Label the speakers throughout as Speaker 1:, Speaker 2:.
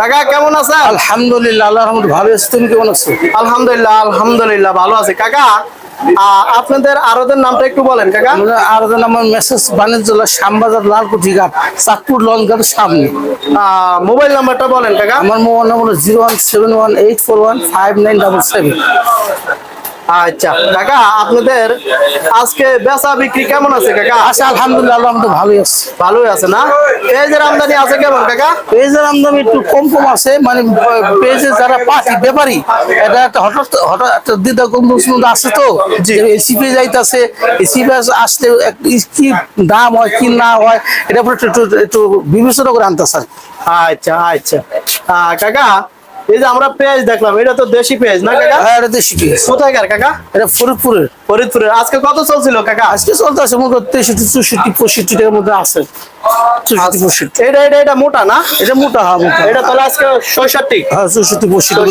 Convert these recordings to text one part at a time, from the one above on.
Speaker 1: কাকা কেমন আছেন?
Speaker 2: আলহামদুলিল্লাহ আল্লাহ রহমত ভালো। আছি তুমি কেমন আছো?
Speaker 1: আলহামদুলিল্লাহ আলহামদুলিল্লাহ ভালো আছে। কাকা আপনাদের আরদের নামটা একটু বলেন কাকা।
Speaker 2: আরদের নাম মেসেজ বাণিজ্য শ্যামবাজার লালকুঠি ঘাট চাঁদপুর লঞ্চ ঘাটের সামনে।
Speaker 1: আহ, মোবাইল নাম্বারটা বলেন কাকা।
Speaker 2: আমার mobile number zero one seven one eight four one five nine double seven.
Speaker 1: আচ্ছা কাকা আপনাদের আজকে বেচা বিক্রি কেমন আছে কাকা?
Speaker 2: আচ্ছা আলহামদুলিল্লাহ রহমতে ভালোই আছে।
Speaker 1: ভালোই আছে না? পেঁয়াজের আমদানি আছে কেমন কাকা?
Speaker 2: পেঁয়াজের আমদানি একটু কম কম আছে মানে পেঁয়াজে যারা পাটি ব্যাপারী এটা একটা হঠাৎ হঠাৎ একটা দ্বিধা মধ্যে আছে তো। যে এসি পেয়ে যাইতেছে এসি পেঁয়াজ আসতে কি দাম হয় কি না হয় এটা একটু একটু- বিবেচনা করে আনতেছে
Speaker 1: আচ্ছা আচ্ছা। কাকা এই যে আমরা পেঁয়াজ দেখলাম এটা তো দেশি পেঁয়াজ না কাকা?
Speaker 2: হ্যাঁ, এটা দেশি পেঁয়াজ।
Speaker 1: কোথায়কার কাকা?
Speaker 2: এটা ফরিদপুরের।
Speaker 1: ফরিদপুরের। আজকে কত চলছিল কাকা?
Speaker 2: আজকে চলতে আছে মনে তেষট্টি চৌষট্টি পঁয়ষট্টি টাকার মধ্যে আছে। পঁয়ষট্টি।
Speaker 1: এটা এটা এটা মোটা না?
Speaker 2: এটা মোটা হ্যাঁ মোটা।
Speaker 1: এটা তাহলে আজকে ছয়ষট্টি।
Speaker 2: হ্যাঁ চৌষট্টি পঁয়ষট্টি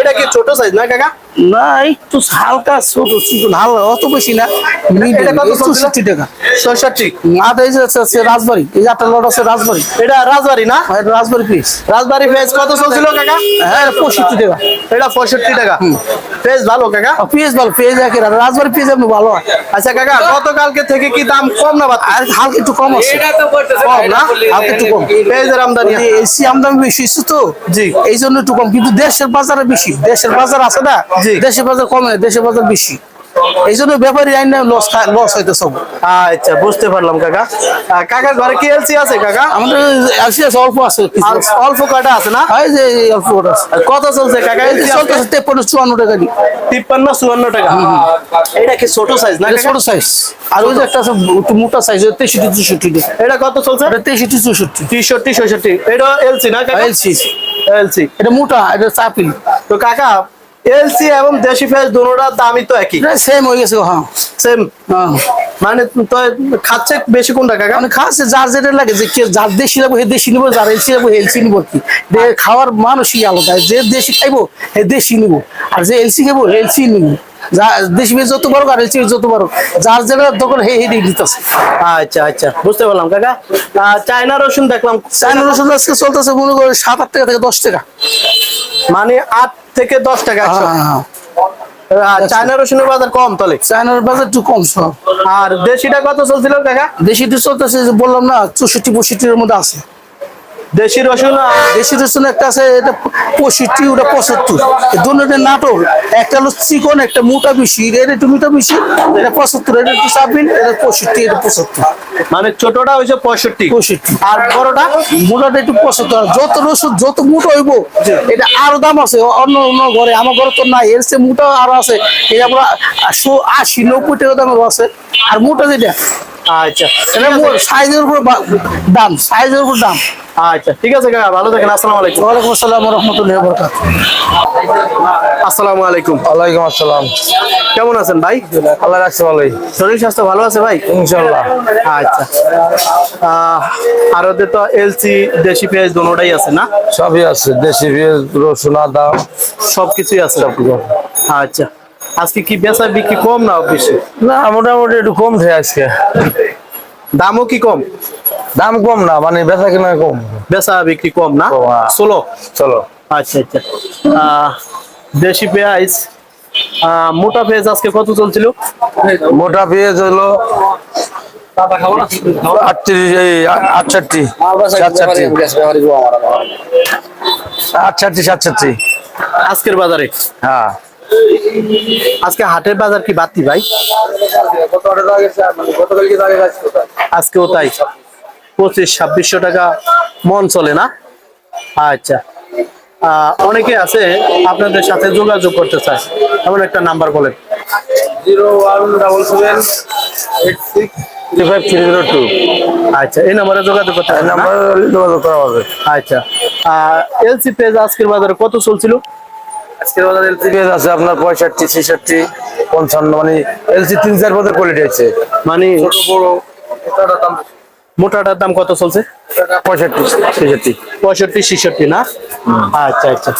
Speaker 1: এটা কি ছোট সাইজ না কাকা?
Speaker 2: না একটু হালকা ছোট চিকন হালকা অত বেশি না টাকা। এই যে আছে- রাজবাড়ি এই যে একটা লট আছে রাজবাড়ি।
Speaker 1: এটা রাজবাড়ি না?
Speaker 2: হ্যাঁ, রাজবাড়ি পিস
Speaker 1: রাজবাড়ি পেঁয়াজ কত চলছিল কাকা?
Speaker 2: হ্যাঁ পঁয়ষট্টি টাকা।
Speaker 1: এটা পঁয়ষট্টি টাকা। পেঁয়াজ ভালো কাকা?
Speaker 2: পেঁয়াজ ভালো পেঁয়াজ একই রাজবাড়ি পেঁয়াজ আপনি ভালো হয়।
Speaker 1: আচ্ছা কাকা গতকালকে থেকে কি দাম কম না
Speaker 2: হালকা একটু কম আছে।
Speaker 1: কম না?
Speaker 2: হালকা একটু কম।
Speaker 1: পেঁয়াজের আমদানি
Speaker 2: এসি আমদানি বেশি তো
Speaker 1: জি।
Speaker 2: এই জন্য একটু কম। কিন্তু দেশের বাজারে বেশি। দেশের বাজার আছে না
Speaker 1: জি।
Speaker 2: দেশের বাজার কমে না দেশের বাজার বেশি। এই জন্য ব্যাপারী আইন লস লস হইতে সব।
Speaker 1: আচ্ছা বুঝতে পারলাম কাকা। কাকার ঘরে কি এলসি আছে কাকা?
Speaker 2: আমাদের এলসি আছে অল্প আছে
Speaker 1: অল্প কয়টা আছে না?
Speaker 2: এই যে অল্প কটা আছে।
Speaker 1: কত চলছে কাকা? LC
Speaker 2: চলতেছে
Speaker 1: আজকে?
Speaker 2: চুয়ান্ন টাকা দি
Speaker 1: তিপ্পান্ন চুয়ান্ন টাকা। এটা কি ছোট সাইজ না
Speaker 2: ছোট সাইজ আর ওই যে একটা আছে একটু মোটা সাইজ তেষট্টি চৌষট্টি টাকা।
Speaker 1: এটা কত চলছে?
Speaker 2: এটা তেষট্টি চৌষট্টি।
Speaker 1: তেষট্টি ছয়ষট্টি এটা এলসি না কাকা?
Speaker 2: এলসি
Speaker 1: এলসি
Speaker 2: এটা মোটা এটা চাপিল।
Speaker 1: তো কাকা এলসি এবং দেশি ফেজ দুটোটার দামই তো একই।
Speaker 2: সেম হয়ে গেছে হ্যাঁ।
Speaker 1: সেম
Speaker 2: হ্যাঁ।
Speaker 1: মানে তো খাচ্ছে বেশি কোনটা কাকা?
Speaker 2: মানে খাচ্ছে যার যেটা লাগে যে যার দেশি লাগবে হে দেশি নিবো যার এলসি লাগবে এলসি নিবো কি। খাওয়ার মানুষই আলাদা যে দেশি খাইবো হে দেশি নিবো। আর যে এলসি খাইবো এলসি নিবো। যা দেশি বেশ যত বড় আর এলসি যত বড় যার যেটা দোকান হে হে দিতেছে।
Speaker 1: আচ্ছা আচ্ছা বুঝতে পারলাম কাকা। আহ, চায়না রসুন দেখলাম।
Speaker 2: চাইনা রসুন আজকে চলতেছে মনে করে সাত আট টাকা থেকে দশ টাকা।
Speaker 1: মানে আট থেকে দশ টাকা একশো।
Speaker 2: হ্যাঁ হ্যাঁ।
Speaker 1: আর চায়না রসুনের বাজার কম তাহলে?
Speaker 2: চায়নার বাজার একটু কম সব।
Speaker 1: আর দেশিটা কত চলছিল দেখা
Speaker 2: দেশিটি চলতেছে বললাম না চৌষট্টি পঁয়ষট্টির মধ্যে আছে।
Speaker 1: দেশি রসুন
Speaker 2: দেশি রসুন একটা আছে এটা পঁয়ষট্টি ওটা পঁচাত্তর। দুটোটা নাটোর একটা হলো চিকন একটা মোটা বেশি এটা একটু মোটা বেশি এটা পঁচাত্তর এটা একটু চাপিন এটা পঁয়ষট্টি এটা পঁচাত্তর।
Speaker 1: মানে ছোটটা হয়েছে পঁয়ষট্টি।
Speaker 2: পঁয়ষট্টি।
Speaker 1: আর বড়টা?
Speaker 2: মোটাটা একটু পঁচাত্তর। যত রসুন যত মোটা হইব এটা আরও দাম আছে। অন্য অন্য ঘরে আমার ঘরে তো নাই। এর চেয়ে মোটা আরও আছে। এটা আমরা আশি নব্বই টাকা দামের আছে। আর মোটা যেটা
Speaker 1: আচ্ছা
Speaker 2: এটা সাইজের উপর দাম সাইজের উপর দাম।
Speaker 1: আচ্ছা ঠিক আছে কাকা ভালো থাকেন আসসালামু আলাইকুম।
Speaker 2: আসসালাম রহমতুল্লাহ
Speaker 1: আসসালামু আলাইকুম।
Speaker 3: ওয়ালাইকুম আসসালাম।
Speaker 1: কেমন আছেন ভাই?
Speaker 3: আল্লাহ রাখছে ভালোই।
Speaker 1: শরীর স্বাস্থ্য ভালো আছে ভাই?
Speaker 3: ইনশাল্লাহ
Speaker 1: আচ্ছা। আর ওদের তো এলসি দেশি পেঁয়াজ দোনোটাই আছে না?
Speaker 3: সবই আছে দেশি পেঁয়াজ রসুন আদা।
Speaker 1: সবকিছুই আছে। আচ্ছা। আজকে কি বেচা বিক্রি কম না বেশি?
Speaker 3: না মোটামুটি একটু কম থাকে আজকে।
Speaker 1: দামও কি কম?
Speaker 3: দাম কম না মানে বেচা কিনা কম।
Speaker 1: বেচা বিক্রি কম না?
Speaker 3: কম, হ্যাঁ। চলো
Speaker 1: আচ্ছা আচ্ছা। দেশি পেঁয়াজ মোটা পেঁয়াজ আজকে কত চলছিল?
Speaker 3: মোটা পেঁয়াজ হলো আটষট্টি সাতষট্টি।
Speaker 1: আজকের বাজারে?
Speaker 3: হ্যাঁ।
Speaker 1: আজকে হাটের বাজার কি বাড়তি ভাই? আজকেও তাই পঁচিশ ছাব্বিশশো টাকা মন চলে না? আচ্ছা। অনেকে আছে আপনাদের সাথে যোগাযোগ করতে চায়। এমন একটা নাম্বার বলেন।
Speaker 3: Zero one double seven eight six
Speaker 1: আচ্ছা এই নাম্বারে যোগাযোগ করতে হবে
Speaker 3: যোগাযোগ করা হবে।
Speaker 1: আচ্ছা। এলসি পেজ আজকের বাজারে কত চলছিল?
Speaker 3: আজকের বাজারে এলসি পেঁয়াজ আছে আপনার পঁয়ষট্টি ছেষট্টি পঞ্চান্ন মানে এলসি তিন চার পদের কোয়ালিটি আছে।
Speaker 1: মানে
Speaker 3: ছোট বড় এটার দাম
Speaker 1: মোটাটার দাম কত চলছে?
Speaker 3: পঁয়ষট্টি ছেষট্টি।
Speaker 1: পঁয়ষট্টি ছেষট্টি না? আচ্ছা আচ্ছা।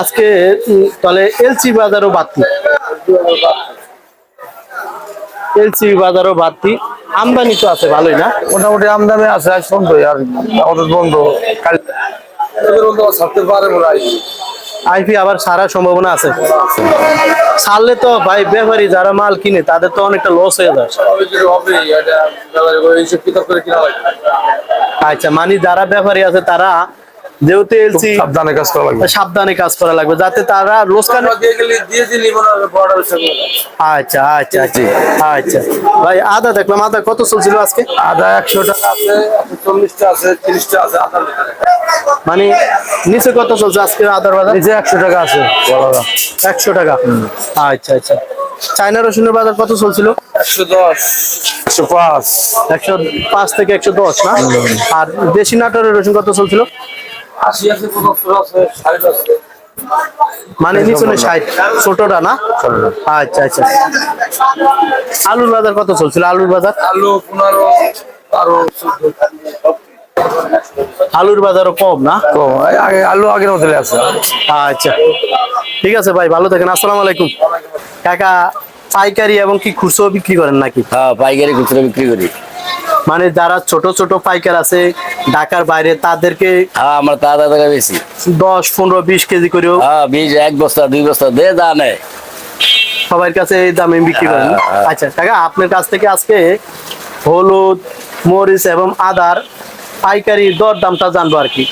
Speaker 1: আজকে তাহলে এলসি বাজারও বাড়তি এলসি বাজারও বাড়তি আমদানি তো আছে ভালোই না?
Speaker 3: মোটামুটি আমদানি আছে আজ বন্ধ আর আমাদের বন্ধ। কাল ছাড়তে পারে মনে হয়
Speaker 1: আইপি আবার সারা সম্ভাবনা আছে। ছাড়লে তো ভাই ব্যাপারী যারা মাল কিনে, তাদের তো অনেকটা লস হয়ে যায়। আচ্ছা মানে যারা ব্যাপারী আছে তারা যেহেতু এলসি
Speaker 3: সাবধানে কাজ করা লাগবে।
Speaker 1: সাবধানে কাজ করা লাগবে যাতে তারা লোসকান আচ্ছা আচ্ছা আচ্ছা আচ্ছা। ভাই আদা দেখলাম আদা কত চলছিল আজকে?
Speaker 3: আদা একশো টাকা আছে চল্লিশটা আছে তিরিশটা আছে আদার
Speaker 1: মানে নিচে কত চলছে আজকে আদার বাজার?
Speaker 3: নিচে একশো টাকা আছে
Speaker 1: একশো টাকা। আচ্ছা আচ্ছা। চায়না রসুনের বাজার কত চলছিল?
Speaker 3: একশো দশ। একশো পাঁচ।
Speaker 1: একশো পাঁচ থেকে একশো দশ না? আর দেশি নাটোরের রসুন কত চলছিল? মানে নিচনে ষাট ছোটটা না? আচ্ছা আচ্ছা আলুর বাজার কত চলছিল? আলুর বাজার?
Speaker 3: আলু পনেরো বারো
Speaker 1: আলুর বাজারও কম না?
Speaker 3: কম। আগে আলু আগের মতো আছে
Speaker 1: আচ্ছা। ঠিক আছে ভাই ভালো থাকেন। আসসালামু আলাইকুম। কাকা পাইকারি এবং কি খুচরো বিক্রি করেন নাকি?
Speaker 4: হ্যাঁ পাইকারি খুচরো বিক্রি করি।
Speaker 1: মানে যারা ছোট ছোট পাইকার আছে ঢাকার বাইরে তাদেরকে
Speaker 4: হ্যাঁ আমরা তাজা টাকা বেশি
Speaker 1: দশ পনেরো বিশ কেজি করেও
Speaker 4: হ্যাঁ বীজ এক বস্তা দুই বস্তা দে দা নেয়
Speaker 1: সবার কাছে এই দামে বিক্রি করেন।
Speaker 4: হ্যাঁ।
Speaker 1: আচ্ছা কাকা আপনার কাছ থেকে আজকে হলুদ মরিচ এবং আদার পাইকারি দর দামটা জানব আর কি।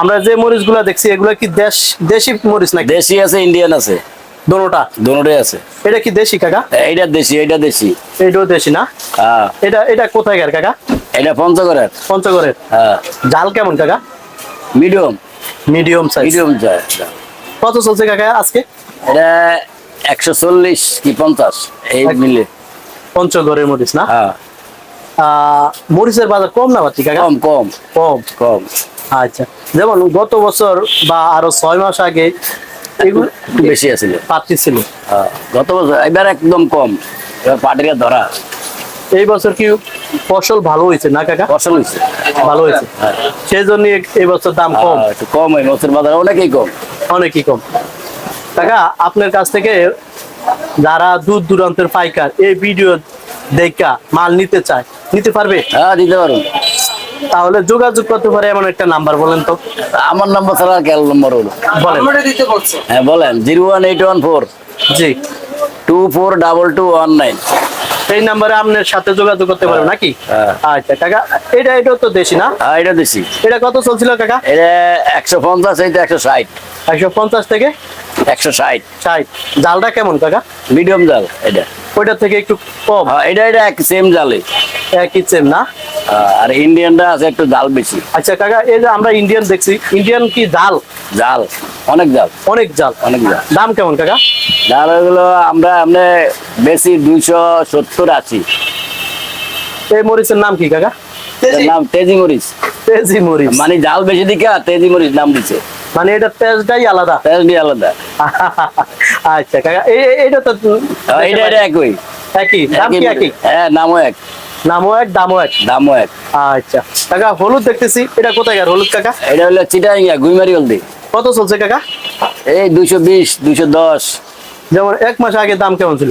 Speaker 1: আমরা যে মরিচগুলা দেখছি এগুলো কি দেশ দেশি মরিচ নাকি?
Speaker 4: দেশি আছে ইন্ডিয়ান আছে।
Speaker 1: দোনোটা?
Speaker 4: দুটোই আছে।
Speaker 1: এটা কি দেশি কাকা?
Speaker 4: এইটা দেশি এইটা দেশি।
Speaker 1: এটাও দেশি না?
Speaker 4: হ্যাঁ।
Speaker 1: এটা এটা কোথায় কার কাকা?
Speaker 4: এটা পঞ্চগড়ের।
Speaker 1: পঞ্চগড়ের।
Speaker 4: হ্যাঁ।
Speaker 1: জাল কেমন কাকা?
Speaker 4: মিডিয়াম।
Speaker 1: মিডিয়াম সাইজ
Speaker 4: মিডিয়াম চাই
Speaker 1: কত চলছে কাকা আজকে?
Speaker 4: এটা একশো চল্লিশ কি পঞ্চাশ? এই মিলে।
Speaker 1: পঞ্চগড়ের মরিচ না?
Speaker 4: হ্যাঁ।
Speaker 1: মরিচের বাজার কম না বাড়তি কাকা?
Speaker 4: কম কম।
Speaker 1: কম।
Speaker 4: কম।
Speaker 1: আচ্ছা। যেমন গত বছর বা আরও ছয় মাস আগে এগুলো
Speaker 4: বেশি আছিল
Speaker 1: পাত্রী ছিল।
Speaker 4: গত বছর এবার একদম কম। এবার পাটিরা ধরা।
Speaker 1: এই বছর কি ফসল ভালো হয়েছে না কাকা?
Speaker 4: ফসল হয়েছে।
Speaker 1: ভালো হয়েছে।
Speaker 4: হ্যাঁ।
Speaker 1: সেই জন্য এই বছর দাম কম।
Speaker 4: একটু কম হয় মসুর বাজার অনেকেই কম।
Speaker 1: অনেকই কম। কাকা আপনার কাছ থেকে যারা দূর দূরান্তের পাইকার এই ভিডিও দেখা মাল নিতে চায় নিতে পারবে?
Speaker 4: হ্যাঁ দিতে পারুন
Speaker 1: তাহলে যোগাযোগ করতে পারে এমন একটা নাম্বার বলেন তো।
Speaker 4: আমার নম্বর ছাড়া আর কেন নম্বর হলো
Speaker 1: বলেন।
Speaker 3: দিতে বলছে
Speaker 4: হ্যাঁ বলেন zero one eight one four.
Speaker 1: জি।
Speaker 4: Two four double two one nine.
Speaker 1: এই নাম্বারে আপনার সাথে যোগাযোগ করতে পারবে নাকি?
Speaker 4: হ্যাঁ।
Speaker 1: আচ্ছা কাকা এটা এটাও তো দেশি না?
Speaker 4: হ্যাঁ এটা দেশি।
Speaker 1: এটা কত চলছিল কাকা?
Speaker 4: এটা একশো পঞ্চাশ এইটা একশো ষাট।
Speaker 1: একশো পঞ্চাশ থেকে?
Speaker 4: একশো ষাট।
Speaker 1: ষাট। জালটা কেমন কাকা?
Speaker 4: মিডিয়াম জাল এটা।
Speaker 1: ওইটা থেকে একটু কম।
Speaker 4: হ্যাঁ এটা এটা এক সেম জালে।
Speaker 1: একই সেম না?
Speaker 4: আর ইন্ডিয়ানটা আছে একটু জাল বেশি।
Speaker 1: আচ্ছা কাকা এই যে আমরা ইন্ডিয়ান দেখছি ইন্ডিয়ান কি জাল?
Speaker 4: জাল অনেক জাল।
Speaker 1: অনেক জাল।
Speaker 4: অনেক জাল।
Speaker 1: দাম কেমন কাকা?
Speaker 4: জাল এগুলো আমরা আমরা বেশি দুইশো সত্তর আশি।
Speaker 1: এই মরিচের নাম কি কাকা?
Speaker 4: নাম তেজি মরিচ।
Speaker 1: তেজি মরিচ।
Speaker 4: মানে জাল বেশি দিকে তেজি মরিচ নাম দিছে।
Speaker 1: মানে এটা তেজটাই আলাদা।
Speaker 4: দিয়ে আলাদা।
Speaker 1: আচ্ছা কাকা এই এইটা তো
Speaker 4: এটা এটা একই।
Speaker 1: একই? দাম কি একই
Speaker 4: হ্যাঁ নামও এক।
Speaker 1: নামও এক দামও এক।
Speaker 4: দামও এক।
Speaker 1: আচ্ছা কাকা হলুদ দেখতেছি। এটা কোথায় আর হলুদ কাকা?
Speaker 4: এটা হলো চিটাইঙ্গা গুইমারি হলদি
Speaker 1: কত চলছে কাকা?
Speaker 4: এই দুইশো বিশ দুইশো দশ।
Speaker 1: যেমন এক মাস আগে দাম কেমন ছিল?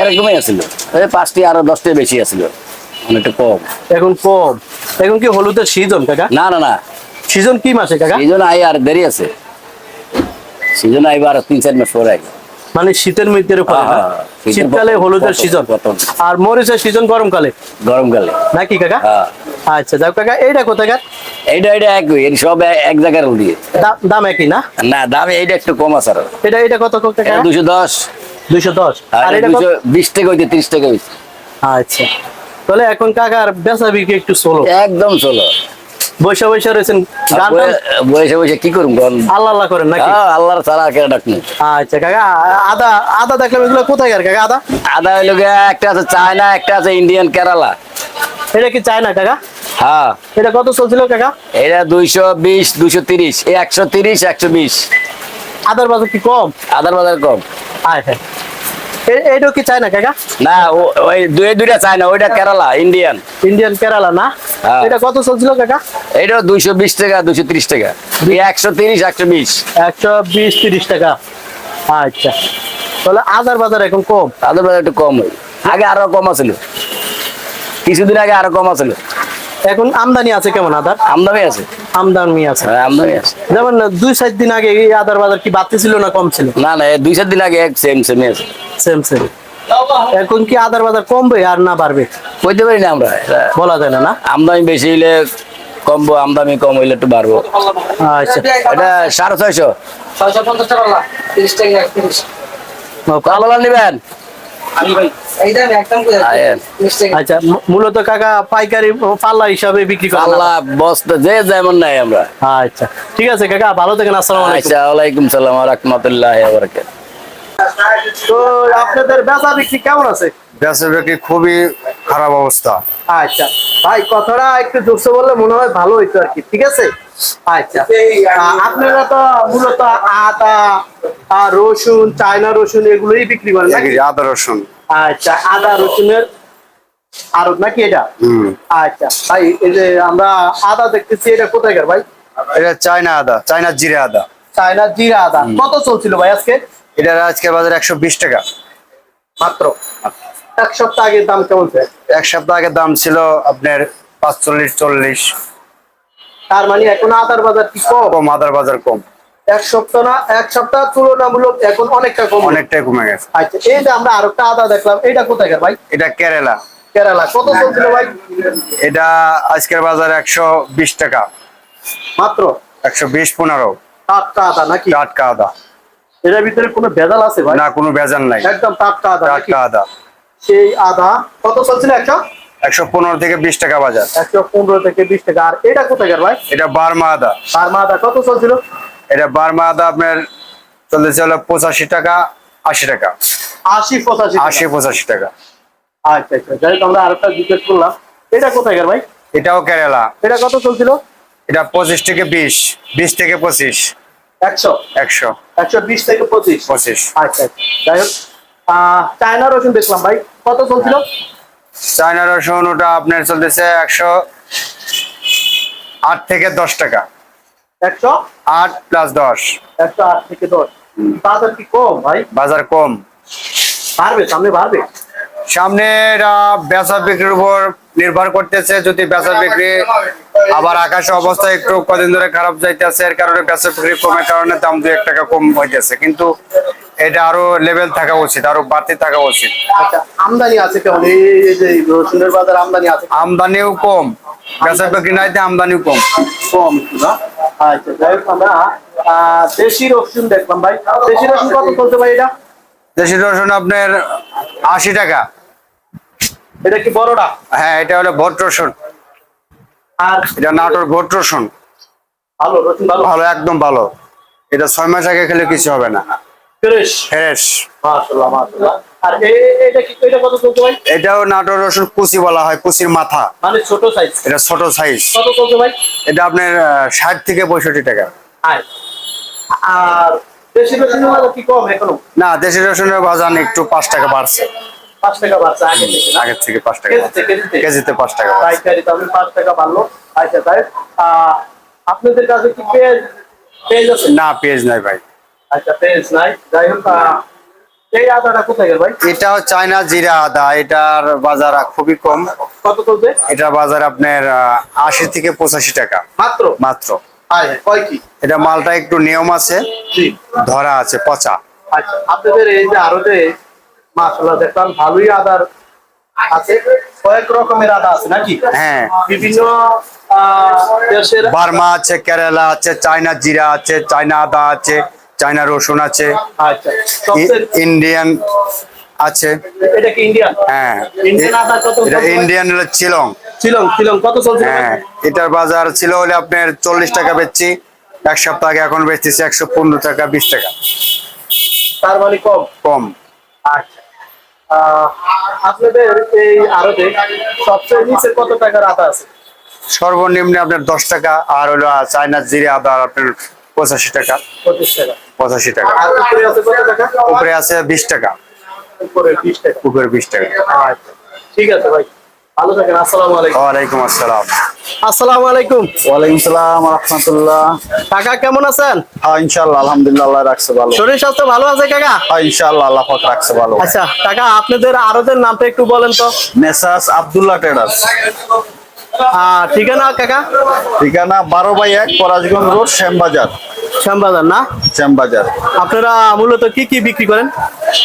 Speaker 4: এরকমই আছিল। এই পাঁচটি আরও দশটি বেশি আছিল। অনেকটা কম।
Speaker 1: এখন কম। এখন কি হলুদের সিজন কাকা?
Speaker 4: না না না।
Speaker 1: সিজন কি মাসে কাকা?
Speaker 4: সিজন আই আর দেরি আছে। সিজন আইবার তিন চার মাস পরে
Speaker 1: মানে শীতের মধ্যে পরে না?
Speaker 4: হ্যাঁ,
Speaker 1: শীতকালে হলুদের সিজন। আর মরিচের সিজন গরমকালে?
Speaker 4: গরমকালে।
Speaker 1: নাকি কাকা?
Speaker 4: হ্যাঁ।
Speaker 1: আচ্ছা যাও কাকা এইটা কোথাকার
Speaker 4: এইটা এটা একই এর সব এক জায়গার হলদি
Speaker 1: দা- দাম একই না?
Speaker 4: না দাম এইটা একটু কম আছে আরও।
Speaker 1: এটা এটা কত কাকা?
Speaker 4: দুশো দশ।
Speaker 1: দুইশো দশ। আর এটা?
Speaker 4: দুশো বিশ টাকা হইতে ত্রিশ টাকা হইছে।
Speaker 1: আচ্ছা। তাহলে এখন কাকার বেচা বিক্রি একটু সোলো
Speaker 4: একদম চলো
Speaker 1: বৈশা বৈশা রয়েছেন। গান
Speaker 4: বসে কি করুন গন
Speaker 1: আল্লাহ আল্লাহ করেন নাকি?
Speaker 4: হ্যাঁ, আল্লাহর ছাড়া কে ডাকনি
Speaker 1: আচ্ছা কাকা আদা আদা দেখলাম এগুলো কোথায় আর কাকা আদা?
Speaker 4: আদা হইল একটা আছে চায়না একটা আছে ইন্ডিয়ান কেরালা।
Speaker 1: এটা কি চায় না কাকা?
Speaker 4: হ্যাঁ।
Speaker 1: এটা কত চলছিল কাকা?
Speaker 4: এটা দুইশো বিশ দুইশো তিরিশ এই একশো তিরিশ একশো বিশ।
Speaker 1: আদার বাজার কি কম?
Speaker 4: আদার বাজার কম।
Speaker 1: আয় হ্যাঁ এইটাও কি চায় না কাকা
Speaker 4: না ওই দুই দুইটা চায়না ওইটা কেরালা ইন্ডিয়ান
Speaker 1: ইন্ডিয়ান কেরালা না?
Speaker 4: হ্যাঁ।
Speaker 1: এটা কত চলছিল কাকা?
Speaker 4: এটা দুইশো বিশ টাকা দুইশো তিরিশ টাকা। একশো তিরিশ একশো বিশ।
Speaker 1: একশো বিশ তিরিশ টাকা। আচ্ছা। তাহলে আদার বাজার এখন কম?
Speaker 4: আদার বাজার একটু কম। হয় আগে আরও কম আছিল। কিছুদিন আগে আরও কম আছিল।
Speaker 1: এখন আমদানি আছে কেমন আদার?
Speaker 4: আমদানি আছে।
Speaker 1: আমদানি আছে।
Speaker 4: হ্যাঁ, আমদানি আছে।
Speaker 1: যেমন দুই চার দিন আগে এই আদার বাজার কি বাড়তি ছিল না কম ছিল?
Speaker 4: না না দুই চার দিন আগে এক সেম সেমই আছে।
Speaker 1: সেম সেম এখন কি আদার বাজার কমবে আর না বাড়বে?
Speaker 4: বলতে পারি না আমরা।
Speaker 1: বলা যায় না না?
Speaker 4: আমদানি বেশি হইলে কমবো আমদানি কম হইলে একটু বাড়বো।
Speaker 1: আচ্ছা।
Speaker 4: এটা সাড়ে ছয়শো।
Speaker 2: পঞ্চাশ টাকা
Speaker 4: কলা নেবেন?
Speaker 2: করে
Speaker 1: আচ্ছা মূলত কাকা পাইকারি পাল্লা হিসাবে বিক্রি
Speaker 4: আল্লাহ বস্তা যে যেমন নাই আমরা।
Speaker 1: আচ্ছা। ঠিক আছে কাকা ভালো থাকেন আসসালামু আলাইকুম।
Speaker 4: আচ্ছা ওয়ালাইকুম সালাম রহমতুল্লাহ
Speaker 1: তো আপনাদের বেচা বিক্রি কেমন আছে?
Speaker 3: ব্যবসা বিক্রি খুবই খারাপ অবস্থা।
Speaker 1: আচ্ছা। ভাই কথাটা একটু জোরসে বললে মনে হয় ভালো হইতো আর কি ঠিক আছে? আচ্ছা। আপনারা তো মূলত আদা রসুন চায়না রসুন এগুলোই বিক্রি করেন নাকি?
Speaker 3: আদা রসুন।
Speaker 1: আচ্ছা আদা রসুনের আরও নাকি এটা?
Speaker 3: হম।
Speaker 1: আচ্ছা। ভাই এই যে আমরা আদা দেখতেছি এটা কোথায়কার ভাই?
Speaker 3: এটা চায়না আদা চায়না জিরে আদা।
Speaker 1: চায়না জিরা আদা। কত চলছিল ভাই আজকে?
Speaker 3: এটার আজকে বাজার একশো বিশ টাকা।
Speaker 1: মাত্র? এক সপ্তাহ আগের দাম কেমন
Speaker 3: এক সপ্তাহ আগের দাম ছিল আপনার পাঁচচল্লিশ চল্লিশ।
Speaker 1: তার মানে এখন আদার বাজার কি
Speaker 3: কম? আদার বাজার কম।
Speaker 1: এক সপ্তাহ না এক সপ্তাহ তুলনামূলক এখন অনেকটা কম।
Speaker 3: অনেকটাই কমে গেছে।
Speaker 1: আচ্ছা এই যে আমরা আরেকটা আদা দেখলাম এটা কোথায়কার ভাই?
Speaker 3: এটা কেরালা।
Speaker 1: কেরালা কত চলছিল ভাই?
Speaker 3: এটা আজকের বাজার একশো বিশ টাকা।
Speaker 1: মাত্র?
Speaker 3: একশো বিশ পনেরো।
Speaker 1: টাটকা আদা নাকি?
Speaker 3: টাটকা আদা।
Speaker 1: এটার ভিতরে কোনো ভেজাল আছে ভাই?
Speaker 3: না কোনো ভেজাল নাই।
Speaker 1: একদম টাটকা আদা
Speaker 3: টাটকা আদা।
Speaker 1: সেই আদা কত চলছিল একশো?
Speaker 3: একশো পনেরো থেকে বিশ টাকা বাজার।
Speaker 1: একশো পনেরো থেকে বিশ টাকা। আর এটা কোথায়কার ভাই?
Speaker 3: এটা বার্মা আদা।
Speaker 1: বার্মা আদা কত চলছিল?
Speaker 3: এটা বার্মা আদা আপনার চলতেছে হলো পঁচাশি টাকা আশি টাকা।
Speaker 1: আশি পঁচাশি
Speaker 3: আশি পঁচাশি টাকা।
Speaker 1: আচ্ছা আচ্ছা। যাই হোক আমরা আরেকটা জিজ্ঞেস করলাম। এটা কোথায়কার ভাই?
Speaker 3: এটাও কেরালা।
Speaker 1: এটা কত চলছিল?
Speaker 3: এটা পঁচিশ থেকে বিশ বিশ থেকে পঁচিশ।
Speaker 1: একশো?
Speaker 3: একশো।
Speaker 1: একশো বিশ থেকে পঁচিশ?
Speaker 3: পঁচিশ।
Speaker 1: আচ্ছা আচ্ছা। যাই হোক চায়না রসুন দেখলাম ভাই। কত চলছিল?
Speaker 3: চায়না রসুন ওটা আপনার চলতেছে একশো আট থেকে দশ টাকা।
Speaker 1: একশো?
Speaker 3: আট প্লাস দশ।
Speaker 1: একশো আট থেকে দশ। বাজার কি কম ভাই?
Speaker 3: বাজার কম।
Speaker 1: বাড়বে সামনে বাড়বে?
Speaker 3: সামনে এটা বেচা বিক্রির উপর নির্ভর করতেছে। যদি বেচা বিক্রি আবার আকাশে অবস্থা একটু কদিন ধরে খারাপ যাইতেছে এর কারণে বেচা বিক্রি কমের কারণে দাম দু এক টাকা কম হইতেছে। কিন্তু এটা আরও লেভেল থাকা উচিত আরও বাড়তি থাকা উচিত।
Speaker 1: আচ্ছা আমদানি আছে কেমন? রসুনের বাজার আমদানি আছে
Speaker 3: আমদানিও কম। বেচা বিক্রি নাইতে আমদানিও কম।
Speaker 1: কম আচ্ছা যাই হোক আমরা আহ, দেশি রসুন দেখলাম ভাই। দেশি রসুন কত চলছে ভাই এটা?
Speaker 3: দেশি রসুন আপনার আশি টাকা।
Speaker 1: এটা কি বড়টা?
Speaker 3: হ্যাঁ এটা হলো ভোট রসুন।
Speaker 1: আর
Speaker 3: এটা নাটোর ভোট রসুন।
Speaker 1: ভালো রসুন ভালো?
Speaker 3: ভালো একদম ভালো। এটা ছয় মাস আগে খেলে কিছু হবে না।
Speaker 1: ফ্রেশ?
Speaker 3: ফ্রেশ।
Speaker 1: মাশাআল্লাহ মাশাআল্লাহ। আর এটা কি এটা কত চলছে ভাই?
Speaker 3: এটাও নাটোর রসুন কুচি বলা হয় কুচির মাথা।
Speaker 1: মানে ছোট সাইজ
Speaker 3: এটা ছোট সাইজ
Speaker 1: কত চলছে ভাই?
Speaker 3: এটা আপনার ষাট থেকে পঁয়ষট্টি টাকা।
Speaker 1: আয়। আর দেশি বাজার কি কম এখনও?
Speaker 3: না দেশি রসুনের বাজার একটু পাঁচ টাকা বাড়ছে।
Speaker 1: পাঁচ টাকা বাড়ছে আগে থেকে না?
Speaker 3: আগের থেকে পাঁচ টাকা
Speaker 1: কেজিতে কেজিতে।
Speaker 3: কেজিতে পাঁচ টাকা
Speaker 1: পাইকারি দামে পাঁচ টাকা বাড়লো আচ্ছা তাই আপনাদের কাছে কি পেঁয়াজ পেঁয়াজ আছে?
Speaker 3: না পেঁয়াজ নাই ভাই।
Speaker 1: আচ্ছা পেঁয়াজ নাই। যাই হোক এই আদাটা কোথায় গেল ভাই?
Speaker 3: এটাও চায়না জিরা আদা। এটার বাজার খুবই কম।
Speaker 1: কত চলছে?
Speaker 3: এটা বাজার আপনার আশি থেকে পঁচাশি টাকা।
Speaker 1: মাত্র?
Speaker 3: মাত্র। এটা মালটা একটু নিয়ম আছে। ধরা আছে পচা।
Speaker 1: আচ্ছা আপনাদের এই যে আরতে দেখলাম ভালোই আদার আছে। কয়েক রকমের আদা আছে নাকি?
Speaker 3: হ্যাঁ।
Speaker 1: বিভিন্ন দেশের
Speaker 3: বার্মা আছে কেরালা আছে চায়না জিরা আছে চায়না আদা আছে চায়না রসুন আছে।
Speaker 1: আচ্ছা
Speaker 3: ইন্ডিয়ান আছে।
Speaker 1: এটা কি ইন্ডিয়ান
Speaker 3: হ্যাঁ।
Speaker 1: ইন্ডিয়ান
Speaker 3: হলো চিলং
Speaker 1: শিলং শিলং কত চলছে?
Speaker 3: হ্যাঁ এটার বাজার ছিল হলে আপনার চল্লিশ টাকা বেচছি। এক সপ্তাহ আগে এখন বেচতেছি একশো পনেরো টাকা বিশ টাকা।
Speaker 1: তার মানে কম?
Speaker 3: কম।
Speaker 1: আচ্ছা। আপনাদের এই আরতে সবচেয়ে নিচে কত টাকার আদা আছে?
Speaker 3: সর্বনিম্ন আপনার দশ টাকা আর হলো চায়না জিরে আদা আপনার পঁচাশি টাকা।
Speaker 1: পঁচিশ টাকা।
Speaker 3: পঁচাশি টাকা।
Speaker 1: আর উপরে আছে
Speaker 3: উপরে আছে বিশ টাকা।
Speaker 1: উপরে বিশ টাকা।
Speaker 3: উপরে বিশ টাকা।
Speaker 1: আচ্ছা। ঠিক আছে ভাই। ভালো থাকেন আসসালামু আলাইকুম।
Speaker 3: আসসালাম।
Speaker 1: আসসালামু আলাইকুম।
Speaker 5: ওয়ালাইকুম সালাম রহমতুল্লাহ।
Speaker 1: কাকা কেমন আছেন?
Speaker 5: হ্যাঁ ইনশাল্লাহ আলহামদুলিল্লাহ আল্লাহ রাখছে ভালো।
Speaker 1: শরীর স্বাস্থ্য ভালো আছে কাকা?
Speaker 5: হ্যাঁ ইনশাল্লাহ আল্লাহ পাক রাখছে ভালো।
Speaker 1: আচ্ছা কাকা আপনাদের আরতের নামটা একটু বলেন তো।
Speaker 5: Messrs Abdullah traders.
Speaker 1: ঠিকানা কাকা?
Speaker 5: ঠিকানা বারো বাই এক পরাজগঞ্জ রোড শ্যামবাজার।
Speaker 1: শ্যামবাজার না?
Speaker 5: শ্যামবাজার।
Speaker 1: আপনারা মূলত কি কি বিক্রি করেন?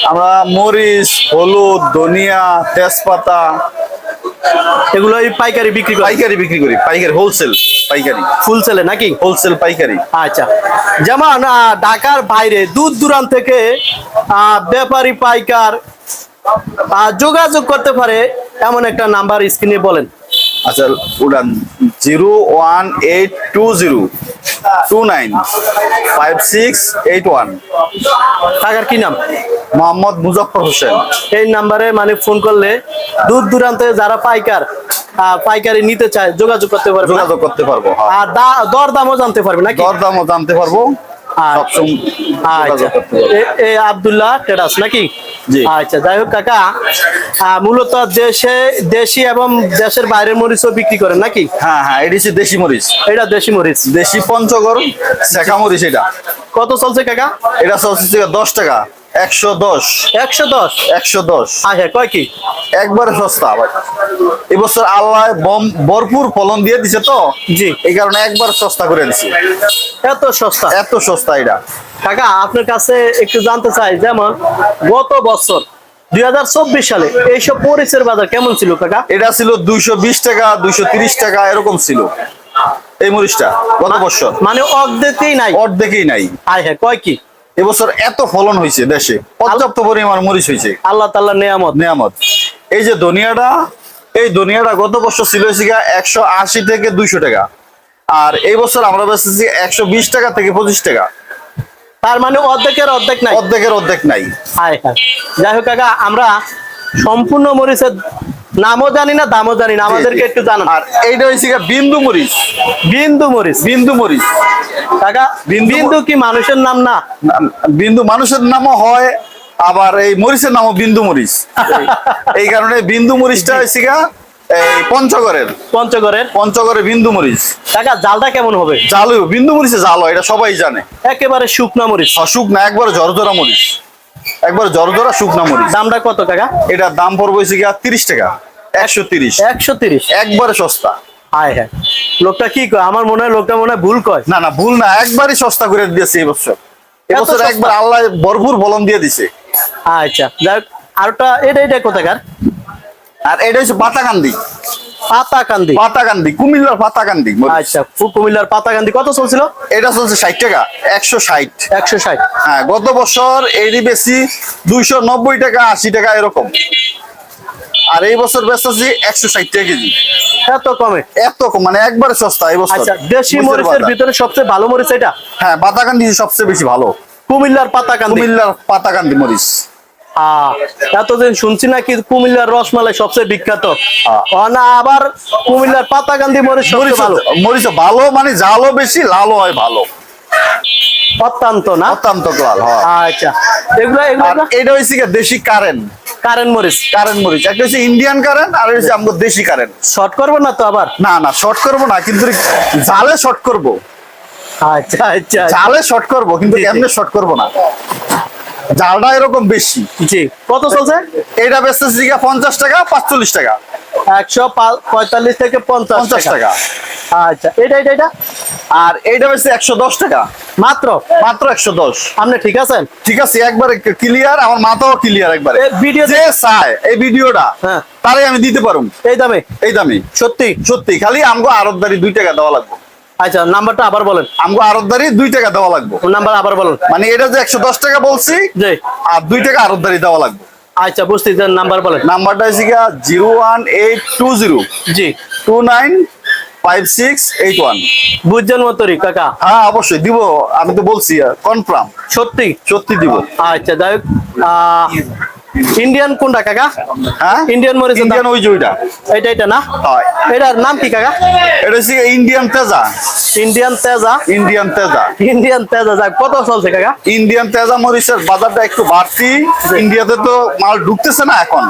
Speaker 5: আমরা মরিচ হলুদ ধনিয়া তেজপাতা
Speaker 1: এগুলো পাইকারি বিক্রি করি?
Speaker 5: পাইকারি বিক্রি করি। পাইকারি হোলসেল পাইকারি।
Speaker 1: ফুলসেলে নাকি?
Speaker 5: হোলসেল পাইকারি।
Speaker 1: আচ্ছা। যেমন ঢাকার বাইরে দূর দূরান্ত থেকে আহ, ব্যাপারী পাইকার যোগাযোগ করতে পারে এমন একটা নাম্বার স্ক্রিনে বলেন।
Speaker 5: আচ্ছা উড়ান zero one eight two zero two nine five six eight one
Speaker 1: টাকার কি নাম?
Speaker 5: মোহাম্মদ মুজফর হোসেন।
Speaker 1: এই নাম্বারে মানে ফোন করলে দূর দূরান্তে যারা পাইকার পাইকারি নিতে চায় যোগাযোগ করতে পারবে
Speaker 5: যোগাযোগ করতে পারব হ্যাঁ।
Speaker 1: আর দামও জানতে পারবে নাকি?
Speaker 5: দরদামও জানতে পারব।
Speaker 1: আচ্ছা। আচ্ছা। আব্দুল্লাহ টেরাস নাকি। আচ্ছা যাই হোক কাকা মূলত দেশে দেশি এবং দেশের বাইরের মরিচও বিক্রি করেন নাকি?
Speaker 5: হ্যাঁ হ্যাঁ এটি হচ্ছে দেশি মরিচ।
Speaker 1: এটা দেশি মরিচ।
Speaker 5: দেশি পঞ্চগড় শেখা মরিচ এটা।
Speaker 1: কত চলছে কাকা?
Speaker 5: এটা চলছে দশ টাকা। একশো দশ।
Speaker 1: একশো দশ?
Speaker 5: একশো দশ।
Speaker 1: কয় কি?
Speaker 5: একবারে সস্তা ভাই এবছর আল্লাহ ভরপুর ফলন দিয়ে দিছে তো?
Speaker 1: জি।
Speaker 5: এই কারণে একবার সস্তা করে দিছে।
Speaker 1: এত সস্তা?
Speaker 5: এত সস্তা এটা।
Speaker 1: কাকা আপনার কাছে একটু জানতে চাই যেমন গত বছর দুই হাজার চব্বিশ সালে এইসব মরিচের বাজার কেমন ছিল কাকা?
Speaker 5: এটা ছিল দুইশো বিশ টাকা দুইশো তিরিশ টাকা এরকম ছিল। এই মরিচটা গত বছর।
Speaker 1: মানে অর্ধেকই নাই?
Speaker 5: অর্ধেকই নাই।
Speaker 1: আয় হ্যাঁ কয় কি?
Speaker 5: এবছর এত ফলন হয়েছে দেশে পর্যাপ্ত পরিমাণ মরিচ হয়েছে।
Speaker 1: আল্লাহ তাল্লাহ নেয়ামত।
Speaker 5: নিয়ামত। এই যে ধনিয়াটা এই ধনিয়াটা গত বছর ছিল একশো আশি থেকে দুইশো টাকা। আর এই বছর আমরা বেচতেছি একশো বিশ টাকা থেকে পঁচিশ টাকা।
Speaker 1: তার মানে অর্ধেকের অর্ধেক নাই।
Speaker 5: অর্ধেকের অর্ধেক নাই।
Speaker 1: হায় হায়। যাই হোক কাকা আমরা সম্পূর্ণ মরিচের নামও জানি না দামও জানি না আমাদেরকে একটু জানান।
Speaker 5: আর এইটা হয়েছে গিয়ে বিন্দু মরিচ।
Speaker 1: বিন্দু মরিচ।
Speaker 5: বিন্দু মরিচ।
Speaker 1: কাকা
Speaker 5: বিন্দু-
Speaker 1: কি মানুষের নাম না?
Speaker 5: বিন্দু মানুষের নামও হয় আবার এই মরিচের নামও বিন্দু মরিচ। এই- কারণে বিন্দু মরিচটা হয়েছে এই পঞ্চগড়ের।
Speaker 1: পঞ্চগড়ের?
Speaker 5: পঞ্চগড়ের বিন্দু মরিচ।
Speaker 1: কাকা জালটা কেমন হবে?
Speaker 5: জাল বিন্দু মরিচে জাল হয় এটা সবাই জানে।
Speaker 1: একেবারে শুকনা মরিচ।
Speaker 5: শুকনা একবার ঝরঝরা মরিচ। একবার ঝরঝরা শুকনা মরিচ।
Speaker 1: দামটা কত টাকা?
Speaker 5: এটার দাম পড়বে গিয়া তিরিশ টাকা একশো তিরিশ।
Speaker 1: একশো তিরিশ।
Speaker 5: একবারে সস্তা।
Speaker 1: হায় হ্যাঁ। লোকটা কি কয়? আমার মনে হয় লোকটা মনে হয় ভুল কয়।
Speaker 5: না না ভুল না একবারই সস্তা করে দিয়েছে এই বছর। এবছর? একবার আল্লাহ ভরপুর ফলন দিয়ে দিছে।
Speaker 1: আচ্ছা যাই হোক আরটা এটা এটা কোথাকার?
Speaker 5: আর এটা হচ্ছে পাতাকান্দি
Speaker 1: পাতাকান্দি।
Speaker 5: পাতাকান্দি কুমিল্লার পাতাকান্দি।
Speaker 1: আচ্ছা কুমিল্লার পাতাকান্দি কত চলছিল?
Speaker 5: এটা চলছে ষাট টাকা একশো ষাট।
Speaker 1: একশো ষাট।
Speaker 5: হ্যাঁ গত বছর এরই বেশি দুইশো নব্বই টাকা আশি টাকা এরকম। আর এই বছর বেচতেছি একশো ষাট টাকা কেজি।
Speaker 1: এত কমে?
Speaker 5: এত কম, মানে একবারে সস্তা এই বছর।
Speaker 1: আচ্ছা দেশি
Speaker 5: মরিচের
Speaker 1: ভিতরে সবচেয়ে ভালো মরিচ এটা?
Speaker 5: হ্যাঁ পাতাকান্দি সবচেয়ে বেশি ভালো।
Speaker 1: কুমিল্লার পাতাকান্দি।
Speaker 5: কুমিল্লার পাতাকান্দি মরিচ।
Speaker 1: এতদিন শুনছি নাকি কুমিল্লার রসমালাই সবচেয়ে বিখ্যাত।
Speaker 5: হ্যাঁ।
Speaker 1: না আবার কুমিল্লার পাতাকান্দি মরিচ ভালো।
Speaker 5: মরিচ ভালো মানে জালও বেশি লালও হয় ভালো।
Speaker 1: অত্যন্ত না?
Speaker 5: অত্যন্ত লাল
Speaker 1: আচ্ছা। এগুলো
Speaker 5: এটা হচ্ছে গিয়ে দেশি কারেন্ট
Speaker 1: কারেন্ট মরিচ।
Speaker 5: কারেন্ট মরিচ। একটা হচ্ছে ইন্ডিয়ান কারেন্ট আর হচ্ছে আমাদের দেশি কারেন্ট
Speaker 1: শর্ট করব না তো আবার?
Speaker 5: না না শর্ট করব না কিন্তু জালে শর্ট করব।
Speaker 1: আচ্ছা আচ্ছা
Speaker 5: জালে শর্ট করব কিন্তু
Speaker 1: জি।
Speaker 5: শর্ট করব না? জালটা এরকম বেশি।
Speaker 1: জি কত চলছে?
Speaker 5: এটা বেচতেছি পঞ্চাশ টাকা পাঁচচল্লিশ টাকা।
Speaker 1: একশো পঁয়তাল্লিশ থেকে পঞ্চাশ টাকা। আচ্ছা এটা এটা এটা
Speaker 5: আর এইটা বেচছে একশো দশ টাকা।
Speaker 1: মাত্র?
Speaker 5: মাত্র একশো দশ।
Speaker 1: আপনি ঠিক আছেন?
Speaker 5: ঠিক আছে একবারে ক্লিয়ার আমার মাথাও ক্লিয়ার একবারে।
Speaker 1: ভিডিও
Speaker 5: যে চায় এই ভিডিওটা
Speaker 1: হ্যাঁ।
Speaker 5: তারে আমি দিতে পারুম।
Speaker 1: এই দামে?
Speaker 5: এই দামে।
Speaker 1: সত্যি?
Speaker 5: সত্যি খালি আমগো আরতদারি দুই টাকা দেওয়া লাগবে।
Speaker 1: আচ্ছা নাম্বারটা আবার বলেন।
Speaker 5: আমগো আরতদারি দুই টাকা দেওয়া লাগবে।
Speaker 1: নাম্বার আবার বলেন।
Speaker 5: মানে এটা যে একশো দশ টাকা বলছি আর দুই টাকা আরতদারি দেওয়া লাগবে।
Speaker 1: আচ্ছা বুঝতে নাম্বার বলেন।
Speaker 5: নাম্বারটা হচ্ছে গিয়া zero one eight two zero.
Speaker 1: জি।
Speaker 5: Two nine five six eight one.
Speaker 1: বুঝছেন মতরি কাকা?
Speaker 5: হ্যাঁ অবশ্যই দিব। আমি তো বলছি কনফার্ম
Speaker 1: সত্যি?
Speaker 5: সত্যি দিব।
Speaker 1: আচ্ছা যাই হোক আহ, ইন্ডিয়ান কোনটা কাকা?
Speaker 5: হ্যাঁ?
Speaker 1: ইন্ডিয়ান মরিচ
Speaker 5: ইন্ডিয়ান ওই যে ওইটা।
Speaker 1: এটা এটা না?
Speaker 5: হয়।
Speaker 1: এটার নাম কি কাকা?
Speaker 5: এটা হচ্ছে Indian Teja
Speaker 1: Indian Teja
Speaker 5: Indian Teja
Speaker 1: Indian Teja যাক কত চলছে কাকা?
Speaker 5: ইন্ডিয়ান তেজা মরিচের বাজারটা একটু বাড়তি। ইন্ডিয়াতে তো মাল ঢুকতেছে না এখন।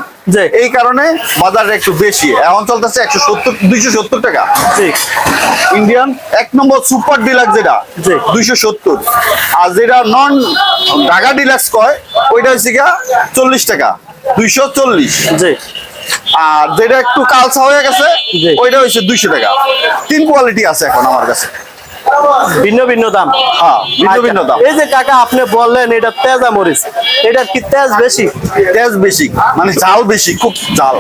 Speaker 5: এই কারণে বাজারটা একটু বেশি। এখন চলতেছে একশো সত্তর দুইশো সত্তর টাকা। ইন্ডিয়ান এক নম্বর সুপার ডিলাক্স যেটা। দুইশো সত্তর। আর যেটা নন ঢাকা ডিলাক্স কয় ওইটা হচ্ছে গিয়া চল্লিশ টাকা দুইশো চল্লিশ। আর যেটা একটু কালচা হয়ে গেছে। ওইটা হয়েছে দুইশো টাকা তিন কোয়ালিটি আছে এখন আমার কাছে
Speaker 1: ভিন্ন ভিন্ন দাম।
Speaker 5: হ্যাঁ ভিন্ন ভিন্ন দাম।
Speaker 1: এই যে কাকা আপনি বললেন এটা তেজা মরিচ। এটা কি তেজ বেশি?
Speaker 5: তেজ বেশি মানে জাল বেশি খুব জাল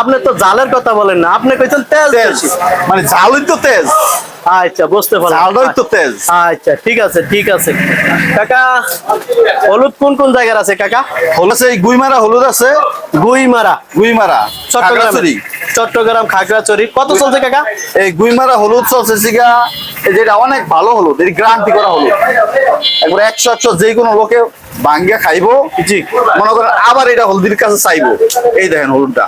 Speaker 1: আপনি তো জালের কথা বলেন না আপনি কইছেন তেজ বেশি।
Speaker 5: মানে জালই তো তেজ।
Speaker 1: আচ্ছা বুঝতে পারলাম।
Speaker 5: জালটাই তো তেজ।
Speaker 1: আচ্ছা ঠিক আছে ঠিক আছে। কাকা হলুদ কোন কোন জায়গার আছে কাকা?
Speaker 5: হলুদ আছে এই গুইমারা হলুদ আছে।
Speaker 1: গুইমারা।
Speaker 5: গুইমারা
Speaker 1: চট্টগ্রাম। চট্টগ্রাম খাগড়াছড়ি। কত চলছে কাকা?
Speaker 5: এই গুইমারা হলুদ চলছে সিগা। যেটা অনেক ভালো হলুদ এই গ্রান্তি করা হলুদ। একবার একশো একশো যে কোনো লোকে ভাঙ্গিয়া খাইবো।
Speaker 1: জি।
Speaker 5: মনে করেন আবার এটা হলদির কাছে চাইব। এই দেখেন হলুদটা।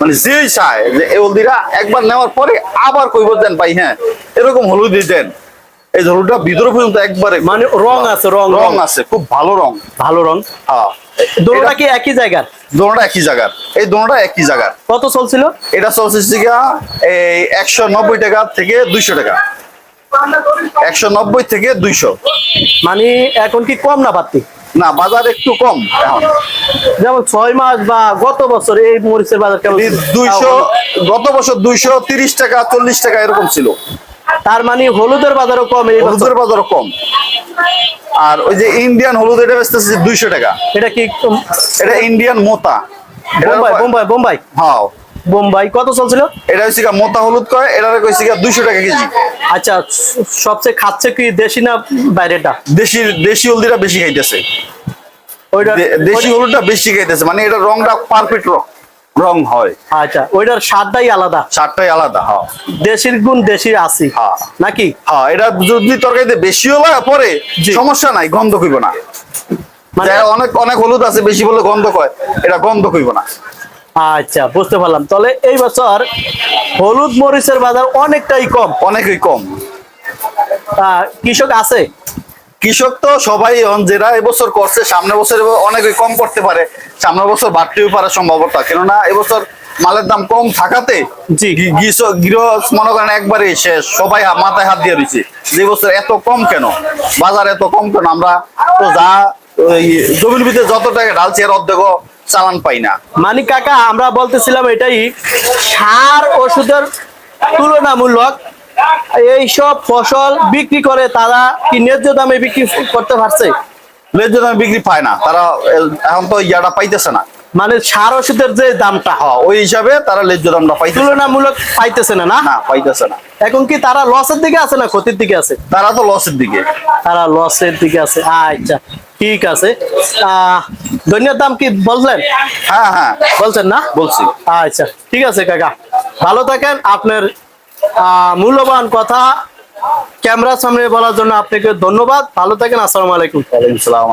Speaker 5: মানে যেই চায় যে এই হলদিটা একবার নেওয়ার পরে আবার কইব দেন ভাই হ্যাঁ এরকম হলুদই দেন। এই হলুদটা ভিতরে পর্যন্ত একবারে
Speaker 1: মানে রং আছে রং।
Speaker 5: রং আছে খুব ভালো রং।
Speaker 1: ভালো রং।
Speaker 5: হ্যাঁ।
Speaker 1: দোনোটা কি একই জায়গার?
Speaker 5: দোনোটা একই জায়গার। এই দোনোটা একই জায়গার।
Speaker 1: কত চলছিল?
Speaker 5: এটা চলছে এই একশো নব্বই টাকা থেকে দুইশো টাকা। একশো নব্বই থেকে দুইশো।
Speaker 1: মানে এখন কি কম না বাড়তি?
Speaker 5: না বাজার একটু কম
Speaker 1: যেমন ছয় মাস বা গত বছর এই মরিচের বাজার কেমন
Speaker 5: দুইশো গত বছর দুইশো তিরিশ টাকা চল্লিশ টাকা এরকম ছিল।
Speaker 1: তার মানে হলুদের বাজারও কম
Speaker 5: হলুদের বাজারও কম। আর ওই যে ইন্ডিয়ান হলুদ এটা বেচতেছে দুইশো টাকা।
Speaker 1: এটা কি
Speaker 5: এটা ইন্ডিয়ান মোতা।
Speaker 1: বোম্বাই বোম্বাই বোম্বাই?
Speaker 5: হ্যাঁ।
Speaker 1: বোম্বাই কত চলছিল?
Speaker 5: এটা হচ্ছে মোতা হলুদ কয় এটা কইছে গিয়া দুইশো টাকা কেজি।
Speaker 1: আচ্ছা সবচেয়ে খাচ্ছে কি দেশি না বাইরেটা
Speaker 5: দেশি দেশি হলদিটা বেশি খাইতেছে।
Speaker 1: ওইটা
Speaker 5: দেশি হলুদটা বেশি খাইতেছে মানে এটা রংটা পারফেক্ট রং। রং হয়।
Speaker 1: আচ্ছা ওইটার স্বাদটাই আলাদা।
Speaker 5: স্বাদটাই আলাদা হ্যাঁ।
Speaker 1: দেশির গুণ দেশি আছি
Speaker 5: হ্যাঁ।
Speaker 1: নাকি?
Speaker 5: হ্যাঁ এটা যদি তরকারিতে বেশিও লাগে পরে সমস্যা নাই গন্ধ কইব না।
Speaker 1: মানে
Speaker 5: অনেক অনেক হলুদ আছে বেশি বলে গন্ধ কয় এটা গন্ধ কইব না।
Speaker 1: আচ্ছা বুঝতে পারলাম। তাহলে এই বছর হলুদ মরিচের বাজার অনেকটাই কম।
Speaker 5: অনেকই কম।
Speaker 1: কৃষক আছে?
Speaker 5: কৃষক তো সবাই যেটা এবছর করছে সামনে বছর অনেকই কম করতে পারে সামনের বছর বাড়তেও পারে সম্ভবতা কেননা এবছর মালের দাম কম থাকাতে। গৃহ মনে করেন একবারে শেষ সবাই মাথায় হাত দিয়ে রয়েছে যে বছর এত কম কেন? বাজার এত কম কেন? আমরা তো যা জমির ভিতরে যত টাকা ঢালছি এর অর্ধেক চালান পাই না।
Speaker 1: মানিক কাকা আমরা বলতেছিলাম এটাই সার ওষুধের তুলনামূলক এইসব ফসল বিক্রি করে তারা কি ন্যায্য দামে বিক্রি করতে পারছে?
Speaker 5: লেজের দামে বিক্রি পায় না। তারা এখন তো ইয়াটা পাইতেছে না।
Speaker 1: মানে সার ওষুধের যে দামটা।
Speaker 5: হ্যাঁ ওই হিসাবে তারা লেজ্জ দামটা পাইতেছে।
Speaker 1: তুলনামূলক পাইতেছে না না?
Speaker 5: পাইতেছে না।
Speaker 1: এখন কি তারা লসের দিকে আছে না ক্ষতির দিকে আছে?
Speaker 5: তারা তো লসের দিকে।
Speaker 1: তারা লসের দিকে আছে। আচ্ছা ঠিক আছে। আহ ধনিয়ার দাম কি বললেন?
Speaker 5: হ্যাঁ হ্যাঁ।
Speaker 1: বলছেন না?
Speaker 5: বলছি।
Speaker 1: আচ্ছা ঠিক আছে কাকা। ভালো থাকেন। আপনার মূল্যবান কথা। ক্যামেরার সামনে বলার জন্য আপনাকে ধন্যবাদ। ভালো থাকেন। আসসালামু আলাইকুম।
Speaker 5: ওয়ালাইকুম সালাম